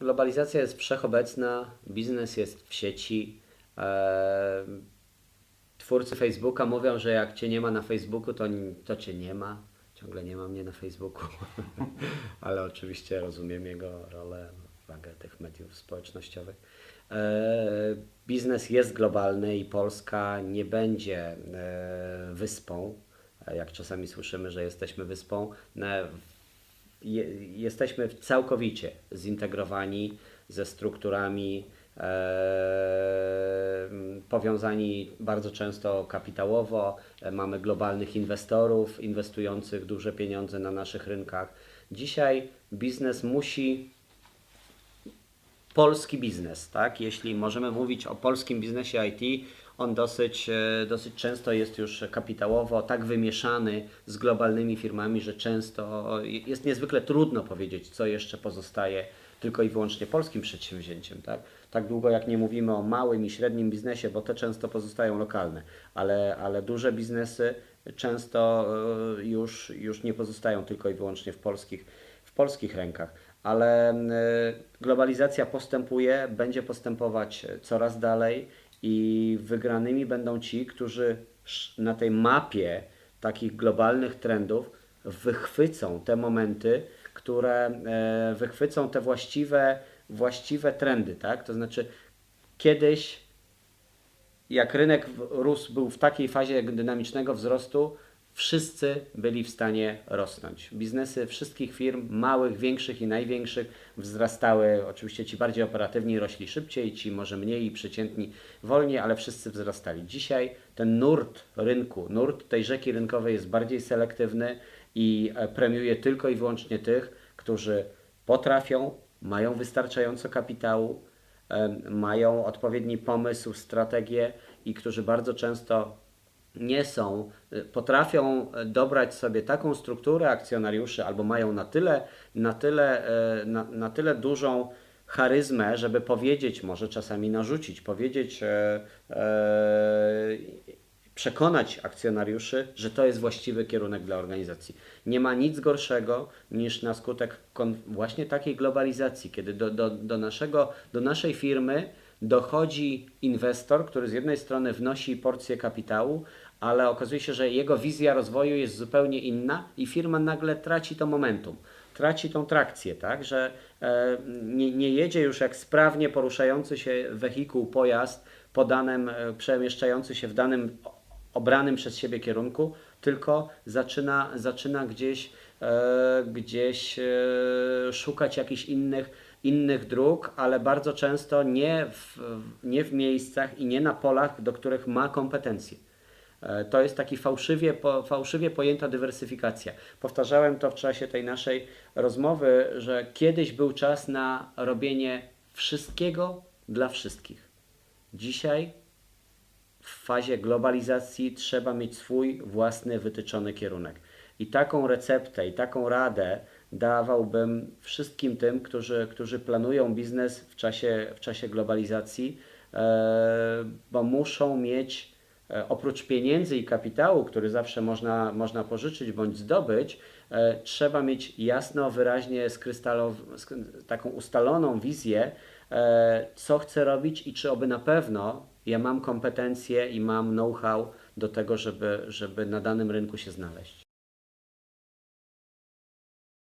Globalizacja jest wszechobecna, biznes jest w sieci. E, twórcy Facebooka mówią, że jak cię nie ma na Facebooku, to, to cię nie ma. Ciągle nie ma mnie na Facebooku, ale oczywiście rozumiem jego rolę, wagę tych mediów społecznościowych. E, biznes jest globalny i Polska nie będzie e, wyspą. Jak czasami słyszymy, że jesteśmy wyspą, je, jesteśmy całkowicie zintegrowani ze strukturami, e, powiązani bardzo często kapitałowo. E, mamy globalnych inwestorów inwestujących duże pieniądze na naszych rynkach. Dzisiaj biznes musi polski biznes, tak? Jeśli możemy mówić o polskim biznesie IT, on dosyć, e, dosyć często jest już kapitałowo tak wymieszany z globalnymi firmami, że często jest niezwykle trudno powiedzieć, co jeszcze pozostaje tylko i wyłącznie polskim przedsięwzięciem, tak? Tak długo jak nie mówimy o małym i średnim biznesie, bo te często pozostają lokalne, ale, ale duże biznesy często e, już, już nie pozostają tylko i wyłącznie w polskich, w polskich rękach ale y, globalizacja postępuje, będzie postępować coraz dalej i wygranymi będą ci, którzy na tej mapie takich globalnych trendów wychwycą te momenty, które e, wychwycą te właściwe, właściwe trendy, tak? To znaczy kiedyś jak rynek rósł, był w takiej fazie dynamicznego wzrostu, wszyscy byli w stanie rosnąć. Biznesy wszystkich firm, małych, większych i największych, wzrastały. Oczywiście ci bardziej operatywni rośli szybciej, ci może mniej przeciętni wolniej, ale wszyscy wzrastali. Dzisiaj ten nurt rynku, nurt tej rzeki rynkowej jest bardziej selektywny i e, premiuje tylko i wyłącznie tych, którzy potrafią, mają wystarczająco kapitału, mają odpowiedni pomysł, strategię i którzy bardzo często nie są, y, potrafią e, dobrać sobie taką strukturę akcjonariuszy albo mają na tyle, na tyle, e, na, na tyle dużą charyzmę, żeby powiedzieć, może czasami narzucić, powiedzieć, e, e, przekonać akcjonariuszy, że to jest właściwy kierunek dla organizacji. Nie ma nic gorszego niż na skutek właśnie takiej globalizacji, kiedy do, do, do, naszego, do naszej firmy dochodzi inwestor, który z jednej strony wnosi porcję kapitału, ale okazuje się, że jego wizja rozwoju jest zupełnie inna i firma nagle traci to momentum, traci tą trakcję, tak, że e, nie, nie jedzie już jak sprawnie poruszający się wehikuł, pojazd po danym, e, przemieszczający się w danym obranym przez siebie kierunku, tylko zaczyna, zaczyna gdzieś, gdzieś e, szukać jakichś innych, innych dróg, ale bardzo często nie w, nie w miejscach i nie na polach, do których ma kompetencje. E, To jest taki fałszywie, fałszywie pojęta dywersyfikacja. Powtarzałem to w czasie tej naszej rozmowy, że kiedyś był czas na robienie wszystkiego dla wszystkich. Dzisiaj w fazie globalizacji trzeba mieć swój własny wytyczony kierunek. I taką receptę, i taką radę dawałbym wszystkim tym, którzy, którzy planują biznes w czasie, w czasie globalizacji, e, bo muszą mieć e, oprócz pieniędzy i kapitału, który zawsze można, można pożyczyć bądź zdobyć, e, trzeba mieć jasno, wyraźnie skrystalow, sk- taką ustaloną wizję, co chcę robić i czy oby na pewno ja mam kompetencje i mam know-how do tego, żeby, żeby na danym rynku się znaleźć.